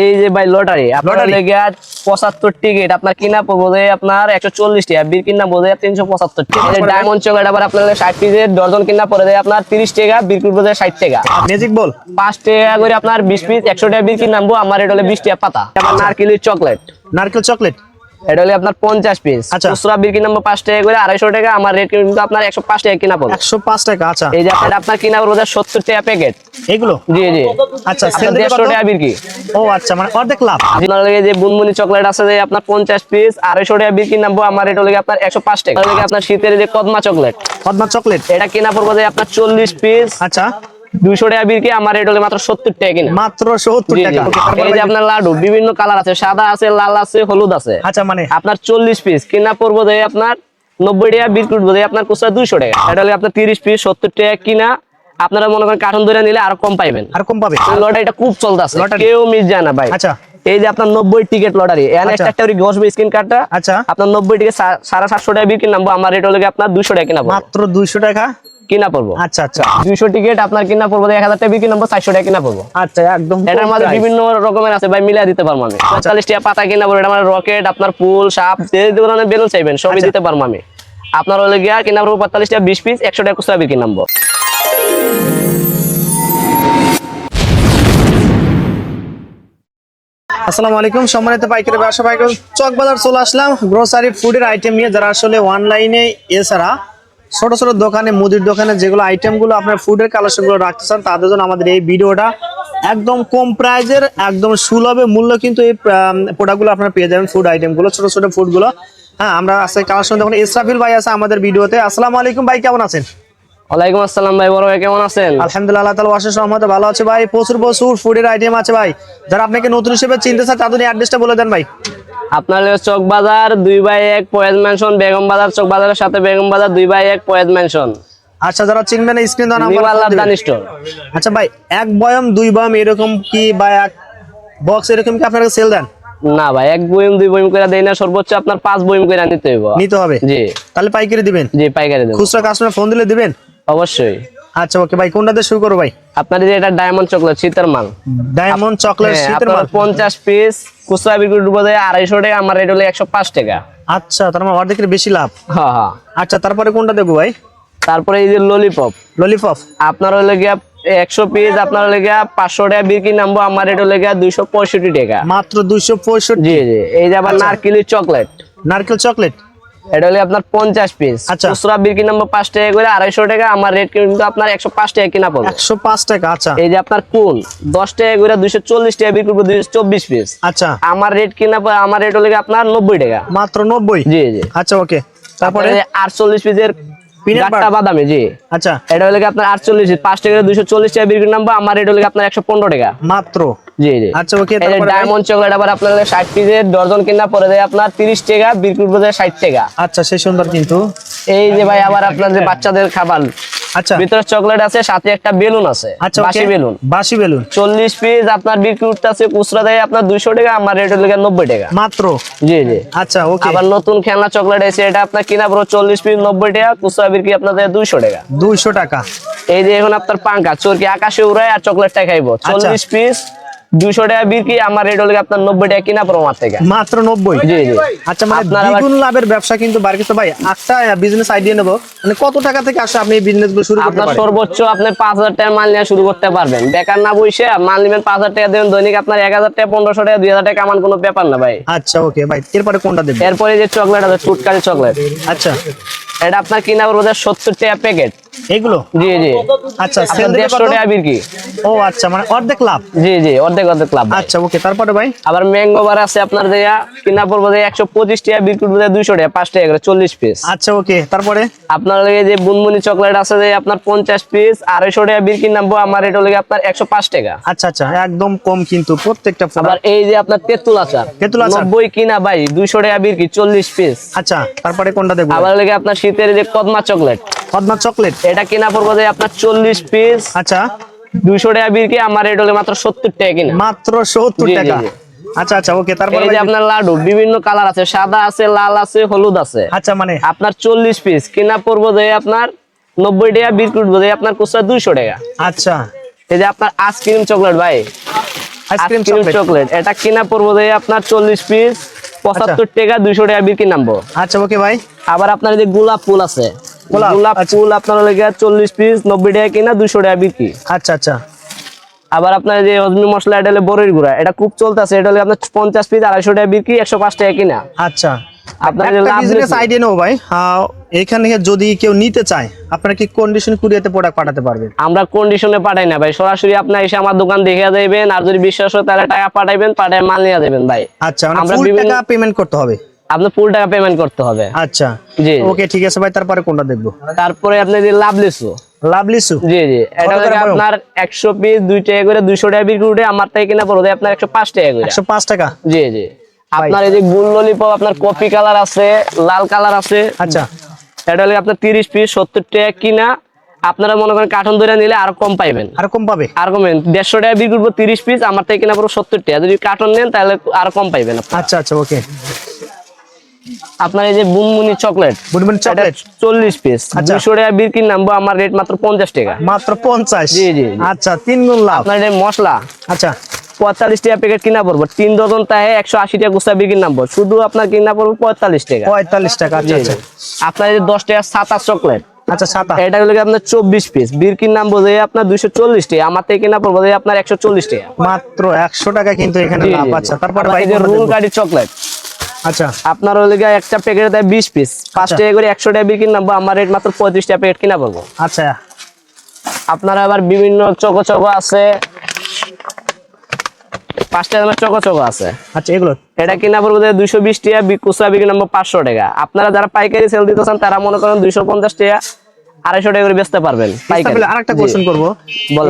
এই যে ভাই লটারি আপনার? লেগে পঁচাত্তর টিকিট আপনার কিনা বোধ যে আপনার একশো চল্লিশ টাকা বীর কিনা বোধ তিনশো পঁচাত্তর টাকা? ডায়মন্ড চকলেট আবার আপনার ষাট পিসের ডজন কিনা পড়ে যায় আপনার তিরিশ টাকা বীর বোধ ষাট টাকা। ম্যাজিক বল পাঁচ টাকা করে আপনার বিশ পিস একশো টাকা বীর নামবো আমার এটা হলে বিশ টাকা পাতা। আবার নারকেলের চকলেট নারকেল চকলেট এটা হলে আপনার পঞ্চাশ পিস আচ্ছা। খুচরা বিক্রি নাম্বার টাকা করে আড়াইশো টাকা। আমার রেট কিন্তু আপনার একশো পাঁচ টাকা কিনা পড়বে। টাকা আচ্ছা। এই যে আপনার আপনার কিনা পড়বে সত্তর টাকা প্যাকেট এগুলো? জি জি। আচ্ছা আপনার সেল দিলে দেড়শো কত? টাকা বিক্রি। ও আচ্ছা মানে অর্ধেক লাভ। আপনার লগে যে বুনমুনি চকলেট আছে যে আপনার পঞ্চাশ পিস আড়াইশো টাকা বিক্রি নামবো আমার এটা লগে আপনার একশো পাঁচ টাকা। লগে আপনার শীতের যে কদমা চকলেট কদমা চকলেট এটা কিনা পড়বে যে আপনার চল্লিশ পিস আচ্ছা। দুইশো টাকা বিক্রি আমার হলে মাত্র সত্তর টাকা কিনা। মাত্র সত্তর জি, জি। টাকা এই যে আপনার লাডু বিভিন্ন কালার আছে সাদা আছে লাল আছে হলুদ আছে। আচ্ছা মানে? আপনার চল্লিশ পিস কিনা পড়ব যে আপনার নব্বই টাকা বিক্রি করব আপনার টাকা। এটা হলে আপনার তিরিশ পিস সত্তর টাকা কিনা। আপনারা মনে করেন কার্টন ধরে নিলে আরও কম পাইবেন। আর কম পাবে? লটারি এটা খুব চলতেছে? কেউ মিস যায় না ভাই। আচ্ছা। এই যে আপনার নব্বই টিকিট লটারি এখানে আচ্ছা। একটা করে বসবে স্ক্রিন কার্ডটা আচ্ছা। আপনার নব্বই টিকিট সাড়ে সাতশো টাকা বিক্রি নামবো আমার রেট হলে আপনার দুশো টাকা কিনা মাত্র দুইশো টাকা? কিনা পড়ব। আচ্ছা আচ্ছা। দুইশো টিকিট আপনার কিনা পড়ব এক হাজার টাকা চারশো টাকা কিনা পড়ব। আচ্ছা একদম এটার price। বিভিন্ন রকমের আছে ভাই মিলিয়ে দিতে পারব আমি। পঁয়তাল্লিশ টাকা পাতা কিনা পড়ব এটা মানে রকেট আপনার ফুল সাপ যে ধরনের বেলুন চাইবেন সবই আচ্ছা। দিতে পারব আমি। আপনার হলে গিয়া কিনা পড়ব পঁয়তাল্লিশ টাকা বিশ পিস একশো টাকা খুচরা বিক্রি নামবো। আসসালামু আলাইকুম সম্মানিত পাইকারি ব্যবসা পাইকারি চক বাজার চলে আসলাম গ্রোসারি ফুডের আইটেম নিয়ে যারা আসলে অনলাইনে এছাড়া ছোট ছোট দোকানে, মুদির দোকানে যেগুলো আইটেমগুলো আপনার ফুডের কালেকশনগুলো রাখতে চান, তাদের জন্য আমাদের এই ভিডিওটা একদম কম প্রাইজের একদম সুলভে মূল্য কিন্তু এই প্রোডাক্টগুলো আপনারা পেয়ে যাবেন ফুড আইটেমগুলো ছোট ছোট ফুডগুলো হ্যাঁ আমরা আজকে কালেকশন দেখুন। ইসরাফিল ভাই আছে আমাদের ভিডিওতে আসসালামু আলাইকুম ভাই, কেমন আছেন? ওয়ালাইকুম আসসালাম ভাই বড় ভাই কেমন আছেন? আলহামদুলিল্লাহ অশেষ রহমতে ভালো আছে ভাই। প্রচুর প্রচুর ফুডের আইটেম আছে ভাই। যারা আপনাকে নতুন হিসেবে চিনতে চায় তাদের অ্যাড্রেসটা বলে দেন ভাই। আপনার হলো চক বাজার দুই বাই এক পয়েজ ম্যানশন বেগম বাজার চক বাজারের সাথে বেগম বাজার দুই বাই এক পয়েজ ম্যানশন আচ্ছা যারা চিনবেন স্ক্রিন দেওয়া নাম্বার আল্লাহ স্টোর আচ্ছা ভাই এক বয়ম দুই বয়ম এরকম কি বা এক বক্স এরকম কি আপনারা সেল দেন? না ভাই এক বইম দুই বইম করে দেই না সর্বোচ্চ আপনার পাঁচ বইম করে নিতে হইব। নিতে হবে। জি। তাহলে পাইকারি দিবেন। জি পাইকারি দেবো। খুচরা কাস্টমার ফোন দিলে দিবেন? অবশ্যই। আচ্ছা ওকে ভাই কোনটা দিয়ে শুরু করো ভাই? আপনার যে এটা ডায়মন্ড চকলেট শীতের মাল। ডায়মন্ড চকলেট হ্যাঁ, শীতের মাল? পঞ্চাশ পিস খুচরা বিক্রি করব যে আড়াইশো টাকা আমার রেট হলো একশো পাঁচ টাকা। আচ্ছা তার মানে অর্ধেকের বেশি লাভ। হ্যাঁ হ্যাঁ। আচ্ছা তারপরে কোনটা দেবো ভাই? তারপরে এই যে ললিপপ ললিপপ আপনার হলে গিয়া একশো পিস আপনার হলে গিয়া পাঁচশো টাকা বিক্রি নামবো আমার রেট হলে গিয়া দুইশো পঁয়ষট্টি টাকা। মাত্র দুইশো পঁয়ষট্টি। জি জি এই যে আবার আচ্ছা। নারকেলের চকলেট নারকেল চকলেট এটা হলে আপনার পঞ্চাশ পিস আচ্ছা। খুচরা বিক্রি নাম্বার পাঁচ টাকা করে আড়াইশো টাকা আমার রেট কিন্তু আপনার একশো পাঁচ টাকা কিনা পড়বে। একশো পাঁচ টাকা আচ্ছা। এই যে আপনার কোন দশ টাকা করে দুইশো চল্লিশ টাকা বিক্রি করব দুইশো চব্বিশ পিস আচ্ছা। আমার রেট কিনা আমার রেট হলে আপনার নব্বই টাকা। মাত্র নব্বই? জি জি। আচ্ছা ওকে। তারপরে? আটচল্লিশ পিসের গাট্টা? বাদামি জি। আচ্ছা। এটা হলে আপনার আটচল্লিশ পাঁচ টাকা দুইশো চল্লিশ টাকা বিক্রি নাম্বার আমার রেট হলে আপনার একশো পনেরো টাকা। মাত্র। জি জি। আচ্ছা ওকে তারপরে? ডায়মন্ড চকলেট আবার পিসের ডজন কিনা আপনার টাকা টাকা। আচ্ছা সে সুন্দর কিন্তু। এই যে ভাই আবার আপনার বাচ্চাদের খাবার। আচ্ছা। ভিতরে চকলেট আছে সাথে একটা বেলুন আছে আচ্ছা বাসি বেলুন। বাসি বেলুন। চল্লিশ পিস আপনার বিক্রি আছে খুচরা দেয় আপনার দুইশো টাকা আমার রেট হলে টাকা। মাত্র? জি জি। আচ্ছা ওকে। আবার নতুন খেলনা চকলেট এসে এটা আপনার কিনা পুরো চল্লিশ পিস নব্বই টাকা খুচরা বিক্রি আপনাদের দুইশো টাকা। দুইশো টাকা। এই যে এখন আপনার পাঙ্কা চোরকি আকাশে উড়ায় আর চকলেটটা খাইবো। আচ্ছা। চল্লিশ পিস দুইশো টাকা বিক্রি আমার রেট হলে আপনার নব্বই টাকা কিনা পড়ো আমার থেকে? মাত্র নব্বই? জি জি। আচ্ছা মানে দ্বিগুণ লাভের ব্যবসা কিন্তু বাড়ি ভাই একটা বিজনেস আইডিয়া নেব। মানে কত টাকা থেকে আসলে আপনি এই বিজনেসগুলো শুরু করতে আপনার পারেন? সর্বোচ্চ আপনি পাঁচ হাজার টাকার মাল নিয়ে শুরু করতে পারবেন। বেকার না বসে মাল নেবেন পাঁচ হাজার টাকা দেবেন দৈনিক আপনার এক হাজার টাকা পনেরোশো টাকা দুই হাজার টাকা কামান কোনো ব্যাপার না ভাই। আচ্ছা ওকে ভাই। এরপরে কোনটা দেবেন? এরপরে যে চকলেট আছে চুটকারি চকলেট আচ্ছা। এটা আপনার কিনা পড়বে সত্তর টাকা প্যাকেট এগুলো? জি জি। আচ্ছা সেল দিলে দেড়শো কত? টাকা বিক্রি। ও আচ্ছা মানে অর্ধেক লাভ? জি জি অর্ধেক অর্ধেক লাভ আচ্ছা ওকে তারপরে ভাই? আবার ম্যাঙ্গো বার আছে আপনার যে কিনা পড়বে যে একশো পঁচিশ টাকা বিক্রি করবে দুইশো টাকা পাঁচ টাকা করে চল্লিশ পিস আচ্ছা ওকে তারপরে? আপনার লগে যে বুনবুনি চকলেট আছে যে আপনার পঞ্চাশ পিস আড়াইশো টাকা বিক্রি নামবো আমার এটা লগে আপনার একশো পাঁচ টাকা। আচ্ছা আচ্ছা একদম কম কিন্তু প্রত্যেকটা আবার। এই যে আপনার তেঁতুল আচার তেঁতুল আচার। নব্বই কিনা ভাই দুইশো টাকা বিক্রি চল্লিশ পিস আচ্ছা তারপরে কোনটা দেবো আবার লেগে আপনার শীতের যে কদমা চকলেট পদ্মা চকলেট এটা কিনা পড়ব আপনার চল্লিশ পিস আচ্ছা। দুইশো টাকা বিক্রি আমার এটা হলে মাত্র সত্তর টাকা কিনা। মাত্র সত্তর টাকা। আচ্ছা আচ্ছা ওকে তারপরে এই যে আপনার লাডু বিভিন্ন কালার আছে সাদা আছে লাল আছে হলুদ আছে। আচ্ছা মানে? আপনার চল্লিশ পিস কিনা পড়ব যে আপনার নব্বই টাকা আপনার খুচরা টাকা। আচ্ছা। এই যে আপনার আইসক্রিম চকলেট ভাই। আইসক্রিম চকলেট এটা কিনা পড়ব যে আপনার চল্লিশ পিস পঁচাত্তর টাকা দুইশো টাকা বিক্রি নামবো। আচ্ছা ওকে ভাই। আবার আপনার যে গোলাপ ফুল আছে। গোলাপ, আচ্ছা। ফুল আপনার লেগে চল্লিশ পিস নব্বই টাকা কিনা টাকা বিক্রি। আচ্ছা আচ্ছা। আবার আপনার যে হজমি মশলা এটা হলে বড়ির গুঁড়া। এটা খুব চলতেছে এটা হলে আপনার পঞ্চাশ পিস আড়াইশো টাকা বিক্রি একশো পাঁচ টাকা কিনা। আচ্ছা। আপনার যদি কেউ নিতে চায় আপনারা কি কন্ডিশন কুরিয়াতে প্রোডাক্ট পাঠাতে পারবেন? আমরা কন্ডিশনে পাঠাই না ভাই। সরাসরি আপনি এসে আমার দোকান দেখে যাবেন আর যদি বিশ্বাস হয় তাহলে টাকা পাঠাইবেন পাঠায় মাল নিয়ে যাবেন ভাই। আচ্ছা মানে আমরা পেমেন্ট করতে হবে। আপনি ফুল টাকা পেমেন্ট করতে হবে। আচ্ছা। জি। ওকে ঠিক আছে ভাই তারপরে কোনটা দেখব? তারপরে আপনি যে লাভ লিসু লাভলি সু জি জি। এটা করে আপনার একশো পিস দুই টাকা করে দুইশো টাকা বিক্রি উঠে আমার থেকে কিনা পড়বে আপনার একশো পাঁচ টাকা করে। একশো পাঁচ টাকা? জি জি। আপনার এই যে গুল ললিপপ আপনার কফি কালার আছে লাল কালার আছে। আচ্ছা। এটা হলে আপনার তিরিশ পিস সত্তর টাকা কিনা। আপনারা মনে করেন কার্টন ধরে নিলে আরও কম পাইবেন। আর কম পাবে? আর কমেন দেড়শো টাকা বিক্রি করব তিরিশ পিস আমার থেকে কিনা পড়ব সত্তর টাকা। যদি কার্টন নেন তাহলে আরও কম পাইবেন আচ্ছা আচ্ছা ওকে আপনার এই যে বুনমুনি চকলেট বুনবুন চকলেট? চল্লিশ পিস আচ্ছা। দুশো টাকা বিক্রি নামবো আমার রেট মাত্র পঞ্চাশ টাকা। মাত্র পঞ্চাশ? জি, জি। আচ্ছা তিন গুণ লাভ। আপনার এই মশলা আচ্ছা। পঁয়তাল্লিশ টাকা প্যাকেট কিনা পড়ব তিন ডজন তাহে একশো আশি টাকা গুছা বিক্রি নামবো শুধু আপনার কিনা পড়ব পঁয়তাল্লিশ টাকা। পঁয়তাল্লিশ টাকা আচ্ছা আচ্ছা। আপনার এই যে দশ টাকা সাতাশ চকলেট আচ্ছা সাতা এটা হলো আপনার চব্বিশ পিস বিরকির নাম বোঝে আপনার দুইশো চল্লিশ টাকা আমার থেকে কিনা পড়ব যে আপনার একশো চল্লিশ টাকা। মাত্র একশো টাকা কিন্তু এখানে লাভ। আচ্ছা তারপর রুল? কাঠি চকলেট আচ্ছা। আপনার হলে গিয়ে একটা প্যাকেটে দেয় বিশ পিস পাঁচ আচ্ছা। টাকা করে একশো টাকা বিক্রি নামবো আমার রেট মাত্র পঁয়ত্রিশ টাকা প্যাকেট কিনা আচ্ছা। আপনার আবার বিভিন্ন চকো চকো আছে। পাঁচটা দামের চকো চকো আছে। আচ্ছা এগুলো? এটা কিনা পড়ব যে দুইশো বিশ টাকা খুচরা বিক্রি নাম্বার পাঁচশো টাকা। আপনারা যারা পাইকারি সেল দিতে চান তারা মনে করেন দুইশো পঞ্চাশ টাকা। আড়াইশো টাকা করে বেচতে পারবেন পাইকারি। আর কোশ্চেন করব।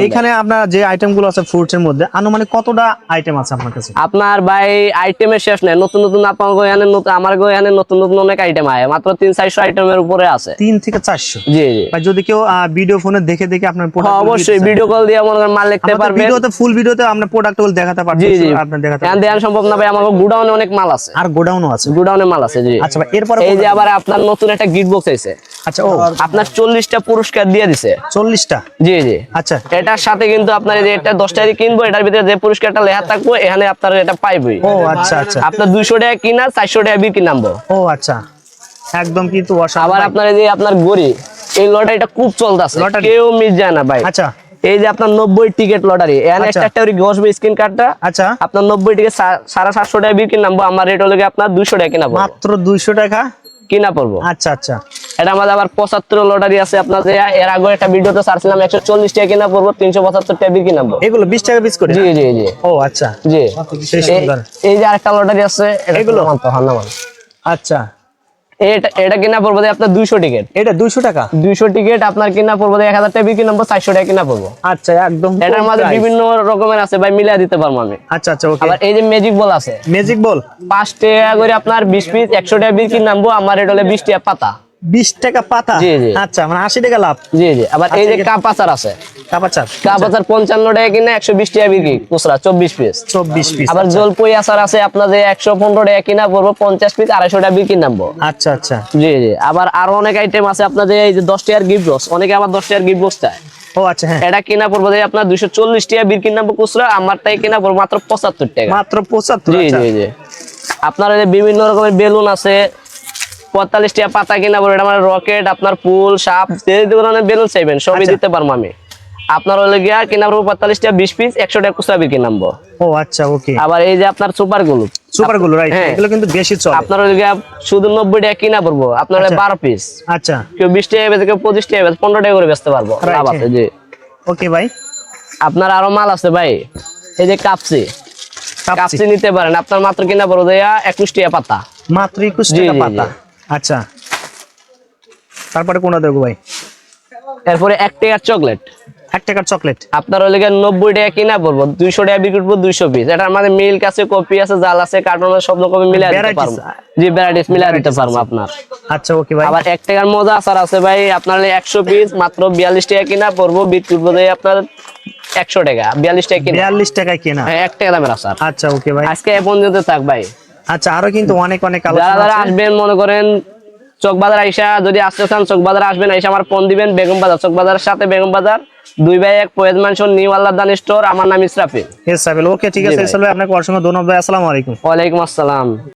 এখানে আপনার যে আইটেমগুলো আছে ফ্রুটস এর মধ্যে আনুমানিক কতটা আইটেম আছে আপনার কাছে? আপনার ভাই আইটেমের শেষ নেই। নতুন নতুন আপনার গোয়ানে নতুন আমার গোয়ানে নতুন নতুন অনেক আইটেম আয়। মাত্র তিন চারশো আইটেমের উপরে আছে। তিন থেকে চারশো? জি জি। যদি কেউ ভিডিও ফোনে দেখে দেখে আপনার হ্যাঁ, অবশ্যই ভিডিও কল দিয়ে করেন মাল লিখতে পারবেন। ভিডিওতে ফুল ভিডিওতে আপনার প্রোডাক্টগুলো দেখাতে জি পারবেন জি আপনি দেখাতে সম্ভব না ভাই আমার গুডাউনে অনেক মাল আছে। আর গোডাউনও আছে। গুডাউনে মাল আছে জি। আচ্ছা ভাই এরপরে এই যে আবার আপনার নতুন একটা গিফট বক্স আছে আচ্ছা ও। আপনার চল্লিশটা পুরস্কার দিয়ে দিছে। চল্লিশটা? জি জি। আচ্ছা। এটার সাথে কিন্তু আপনার এই যে এটা দশ টাকা কিনবো এটার ভিতরে যে পুরস্কারটা লেখা থাকব এখানে আপনার এটা পাইবই। ও আচ্ছা আচ্ছা। আপনার দুইশো টাকা কিনা চারশো টাকা বিক্রি নামবো। ও আচ্ছা। একদম কিন্তু আবার আপনার এই যে আপনার গড়ি এই লটারিটা খুব চলতেছে। কেউ মিস যায় না ভাই। আচ্ছা। এই যে আপনার নব্বই টিকিট লটারি এখানে আচ্ছা। স্ক্রিন কার্ডটা। আচ্ছা। আপনার নব্বই টিকিট সাড়ে সাতশো টাকা বিক্রি নামবো আমার রেট হলো আপনার দুইশো টাকা কিনা মাত্র দুইশো টাকা? কিনা পড়ব। আচ্ছা আচ্ছা। এটা আমাদের আবার পঁচাত্তর লটারি আছে। আপনার এর আগে একটা ভিডিওতে ছাড়ছিলাম একশো চল্লিশ টাকা কিনা পড়ব তিনশো পঁচাত্তর টাকা বিক্রি নামবো। এগুলো বিশ টাকা পিস করে? জি জি জি। ও আচ্ছা। জি। এই- যে আরেকটা লটারি আছে এগুলো? আচ্ছা। এটা এটা কিনা পড়ব আপনার দুইশো টিকিট এটা দুইশো টাকা? দুইশো টিকিট আপনার কিনা পড়ব এক হাজার টাকা বিক্রি নামবো চারশো টাকা কিনা পড়ব। আচ্ছা একদম এটার বিভিন্ন রকমের আছে ভাই মিলিয়ে দিতে পারব আমি। আচ্ছা আচ্ছা আবার এই যে ম্যাজিক বল আছে। ম্যাজিক বল পাঁচ টাকা করে আপনার বিশ পিস একশো টাকা বিক্রি নামবো আমার এটা হলে বিশ টাকা পাতা। বিশ টাকা পাতা। আচ্ছা মানে আশি টাকা লাভ। জি জি। আবার এই যে আচ্ছা, কাপ আচার আছে। কাপাচার কাপ আচার পঞ্চান্ন টাকা কিনা একশো বিশ টাকা বিক্রি খুচরা চব্বিশ পিস। চব্বিশ পিস আবার জলপই আচার আছে একশো পনেরো টাকা কিনা পড়ব পঞ্চাশ পিস আড়াইশো টাকা বিক্রি নামবো। আচ্ছা আচ্ছা। জি জি। আবার আরও অনেক আইটেম আছে আপনার এই যে দশ টাকার গিফট বক্স অনেকে আমার দশ টাকার গিফট বক্স চায়। ও আচ্ছা হ্যাঁ। এটা কিনা পড়ব যে আপনার দুইশো চল্লিশ টাকা বিক্রি নামবো খুচরা কিনা পড়ব মাত্র পঁচাত্তর টাকা। মাত্র জি আচ্ছা। জি জি। আপনার বিভিন্ন রকমের বেলুন আছে পঁয়তাল্লিশ টাকা পাতা কিনা পড়বে এটা আমার রকেট আপনার ফুল সাপ যে ধরনের বেলুন চাইবেন সবই আচ্ছা। দিতে পারব আমি। আপনার হলে গিয়া কিনা পড়ব পঁয়তাল্লিশ টাকা বিশ পিস একশো টাকা খুচরা বিক্রি নামবো। ও আচ্ছা ওকে। আবার এই যে আপনার সুপারগুলো সুপারগুলো রাইট। এগুলো কিন্তু বেশি চলে। আপনার হলে গিয়া শুধু নব্বই টাকা কিনা পড়ব আপনার আচ্ছা। বারো পিস আচ্ছা। কেউ বিশ টাকা বেচে কেউ পঁচিশ টাকা বেচে পনেরো টাকা করে বেচতে পারব লাভ আছে হ্যাঁ। জি। ওকে ভাই। আপনার আরও মাল আছে ভাই। এই যে কাপসি কাপসি নিতে পারেন আপনার মাত্র কিনা পড়ব যে একুশ টাকা পাতা। মাত্র একুশ টাকা পাতা। আচ্ছা। তারপরে কোনটা দেখব ভাই? এরপরে এক টাকার চকলেট। এক টাকার চকলেট। আপনার ওই লেগে নব্বই টাকা কিনা পড়ব দুইশো টাকা বিক্রি করব দুইশো পিস। এটা আমাদের মিল্ক আছে কপি আছে জাল আছে কার্টুন সব রকমের মিলিয়ে দিতে পারব। জি ভ্যারাইটিস মিলিয়ে দিতে পারব আপনার। আচ্ছা ওকে ভাই। আবার এক টাকার মজা আচার আছে ভাই আপনার একশো পিস মাত্র বিয়াল্লিশ টাকা কিনা পড়ব বিক্রি করব আপনার একশো টাকা বিয়াল্লিশ টাকা কিনা। বিয়াল্লিশ টাকায় কেনা। হ্যাঁ এক টাকা দামের আচার। আচ্ছা ওকে ভাই। আজকে এ পর্যন্ত থাক ভাই। আচ্ছা আরও কিন্তু অনেক অনেক যারা যারা আসবেন মনে করেন চক বাজার আইসা যদি আসতে চান চক বাজার আসবেন আইসা আমার ফোন দিবেন বেগম বাজার চক বাজারের সাথে বেগম বাজার দুই ভাই এক পয়েজ মানসন নিউ আল্লাহ দান স্টোর আমার নাম ইসরাফিল। ইসরাফিল। ওকে ঠিক আছে ইসরাফিল আপনাকে অসংখ্য ধন্যবাদ আসসালামু আলাইকুম। ওয়ালাইকুম আসসালাম।